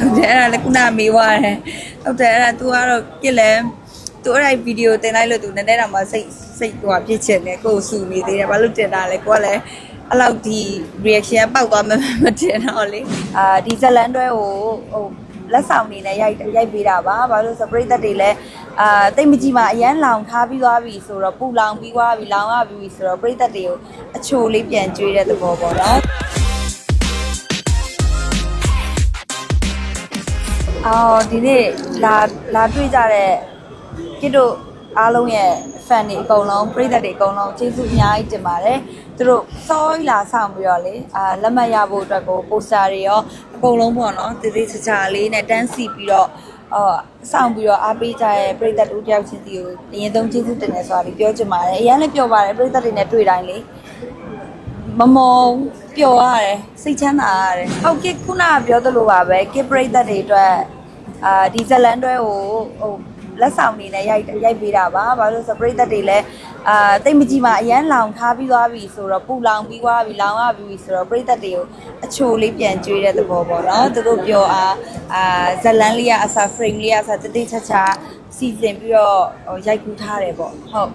ဟုတ်တယ်အဲ့ဒါလည်းခုနမေးသွားတယ်ဟုတ်တယ်အဲ့ဒါ तू ကတော့ပြစ်လဲသူအဲ့ဒီဗီဒီယိုတင်လိုက်လို့ तू နည်းနည်းတော့မှစိတ်စိတ်ဟိုပြစ်ချင်တယ်ကိုယ်စူနေသေးတယ်ဘာလို့တင်တာလဲကိုကလည်းအဲ့လောက်ဒီ reaction ပောက်သွားမှမတင်တော့လေအာဒီဇလန်တွဲကိုဟိုလက်ဆောင်နေနဲ့ရိုက်ရိုက်ပေးတာပါဘာလို့ဆိုပရိသတ်တွေလည်းအာတိတ်မကြီးမှအရန်လောင်ထားပြီးသွားပြီဆိုတော့ပူလောင်ပြီးသွားပြီလောင်ရပြီဆိုတော့ပရိသတ်တွေကိုအချိုလေးပြန်ကျွေးတဲ့သဘောပေါ့နော် အော်ဒီနေ့လာလာတွေ့ကြတဲ့ကိတို့အားလုံးရဲ့ fan တွေအကုန်လုံးပရိသတ်တွေအကုန်လုံးကျေးဇူးအများကြီးတင်ပါတယ်သူတို့စောကြီးလာဆောင်ပြီးတော့လေအာလက်မှတ်ရဖို့အတွက်ကိုပိုစတာတွေရောအကုန်လုံးပေါ့နော်တည်တည်ချာချာလေးနဲ့တန်းစီပြီးတော့အော်ဆောင်ပြီးတော့အားပေးကြရဲ့ပရိသတ်တို့တယောက်ချင်းစီကိုအရင်ဆုံးကျေးဇူးတင်တယ်ဆိုတာလေးပြောချင်ပါတယ်အရင်လည်းပြောပါတယ်ပရိသတ်တွေနဲ့တွေ့တိုင်းလေ မမောပျော်ရတယ်စိတ်ချမ်းသာရတယ်ဟုတ်ကဲ့ခုနကပြောသလိုပါပဲကစ်ပရိသတ်တွေအတွက်အာဒီဇလန်တွဲကိုဟိုလက်ဆောင်နေနဲ့ရိုက်ရိုက်ပေးတာပါဘာလို့လဲဆိုပရိသတ်တွေလည်းအာတိတ်မကြီးမှအရန်လောင်ထားပြီးသွားပြီဆိုတော့ပူလောင်ပြီးသွားပြီလောင်ရပြီဆိုတော့ပရိသတ်တွေကိုအချိုလေးပြန်ကျွေးတဲ့သဘောပေါ့နော်သူတို့ပြောအားအာဇလန်လေးကအစား frame လေးကအစားတတိချာချာ စီစဉ်ပြီးတော့ဟိုရိုက်ကူးထားတယ်ပေါ့ဟုတ်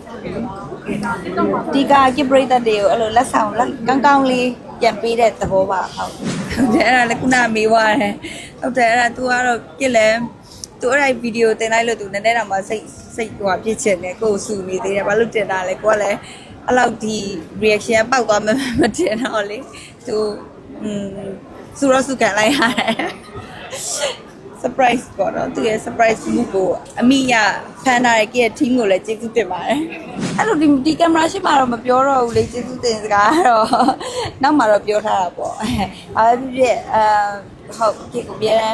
ဒီကကိပရိသတ်တွေကိုအဲ့လိုလက်ဆောင်လက်ကောင်းကောင်းလေးပြန်ပေးတဲ့သဘောပါဟုတ်ဟုတ်တယ်အဲ့ဒါလည်းခုနမေးသွားတယ်ဟုတ်တယ်အဲ့ဒါ तू ကတော့ကိလဲ तू အဲ့ဒီဗီဒီယိုတင်လိုက်လို့ तू နည်းနည်းတော့မှစိတ်စိတ်ဟိုပြစ်ချင်တယ်ကိုယ်စူနေသေးတယ်ဘာလို့တင်တာလဲကိုကလည်းအဲ့လောက်ဒီ reaction ပောက်သွားမှမတင်တော့လေ तू อืมစူရစူကန်လိုက်ရတယ် surprise ပေါ့နော်သူရဲ့ surprise move ကိုအမိရဖန်ထားတဲ့ကရဲ့ team ကိုလည်းကျေးဇူးတင်ပါတယ်အဲ့လိုဒီဒီကင်မရာရှိမှတော့မပြောတော့ဘူးလေကျေးဇူးတင်စကားတော့နောက်မှတော့ပြောထားတာပေါ့အားပြည့်အဲဟုတ်ကကိုပြန်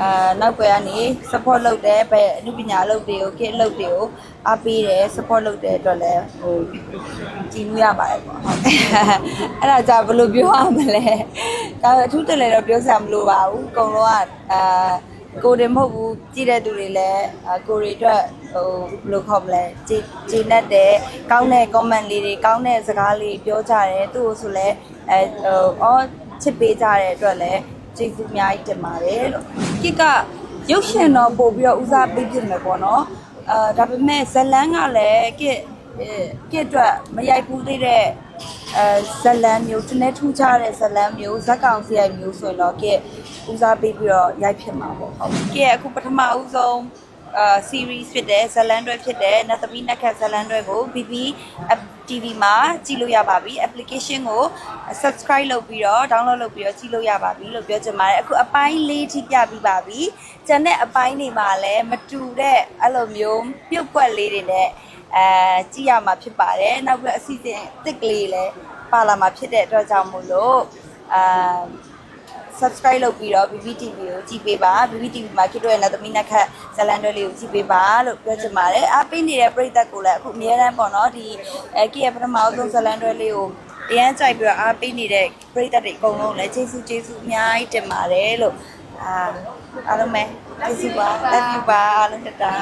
အာနောက်ွယ်ကနေ support လုပ်တယ်ပဲအမှုပညာလုပ်တွေကိုကစ်လုပ်တွေကိုအားပေးတယ် support လုပ်တဲ့အတွက်လည်းဟိုကြည်နူးရပါတယ်ပေါ့ဟုတ်အဲ့ဒါじゃဘယ်လိုပြောရမလဲဒါအထူးတလည်းတော့ပြောစရာမလိုပါဘူးအကုန်လုံးကအာ ကိုယ်တင်မဟုတ်ဘူးကြည့်တဲ့သူတွေလည်းအာကိုယ်တွေအတွက်ဟိုဘယ်လိုခေါ်မလဲကြည်ကြည်နဲ့တဲ့ကောင်းတဲ့ comment လေးတွေကောင်းတဲ့စကားလေးပြောကြတယ်သူ့ကိုဆိုလဲအဲဟိုအော်ချစ်ပေးကြတဲ့အတွက်လည်းကျေးဇူးအများကြီးတင်ပါတယ်လို့ကိကရုပ်ရှင်တော့ပို့ပြီးတော့ဦးစားပေးဖြစ်မယ်ပေါ့နော်အာဒါပေမဲ့ဇလန်းကလည်းကစ်ကစ်အတွက်မရိုက်ဘူးသေးတဲ့ အဲဇလန်းမျိုးတနေ့ထူးခြားတဲ့ဇလန်းမျိုးဇက်ကောင်စီရိုက်မျိုးဆိုရင်တော့ကစ်ဦးစားပေးပြီးတော့ရိုက်ဖြစ်မှာပေါ့ဟုတ်ကစ်အခုပထမဦးဆုံးအာ series ဖြစ်တဲ့ဇလန်တွဲဖြစ်တဲ့နတ်သမီးနက်ခတ်ဇလန်တွဲကို BB App TV မှာကြည့်လို့ရပါပြီ application ကို subscribe လုပ်ပြီးတော့ download လုပ်ပြီးတော့ကြည့်လို့ရပါပြီလို့ပြောချင်ပါတယ်အခုအပိုင်းလေးထိပြပြီးပါပြီကျန်တဲ့အပိုင်းတွေမှာလည်းမတူတဲ့အဲ့လိုမျိုးပြုတ်ကွက်လေးတွေနဲ့ အဲကြည့်ရမှာဖြစ်ပါတယ်နောက်ပြီးတော့အစီအစဉ်တစ်ကလေးလည်းပါလာမှာဖြစ်တဲ့အတွက်ကြောင့်မို့လို့အာ subscribe လုပ်ပြီးတော့ BBTV ကိုကြည့်ပေးပါ BBTV မှာคิดတော့ရတဲ့သမီးနှက်ခတ်ဇလန်တွဲလေးကိုကြည့်ပေးပါလို့ပြောချင်ပါတယ်အားပေးနေတဲ့ပရိသတ်ကိုလည်းအခုအများတန်းပေါ့နော်ဒီအဲကီရဲ့ပထမအဆုံးဇလန်တွဲလေးကိုအရန်ကြိုက်ပြီးတော့အားပေးနေတဲ့ပရိသတ်တွေအကုန်လုံးလည်းကျေးဇူးကျေးဇူးအများကြီးတင်ပါတယ်လို့အာအားလုံးပဲကျေးဇူးပါ love you ပါအားလုံးတတာ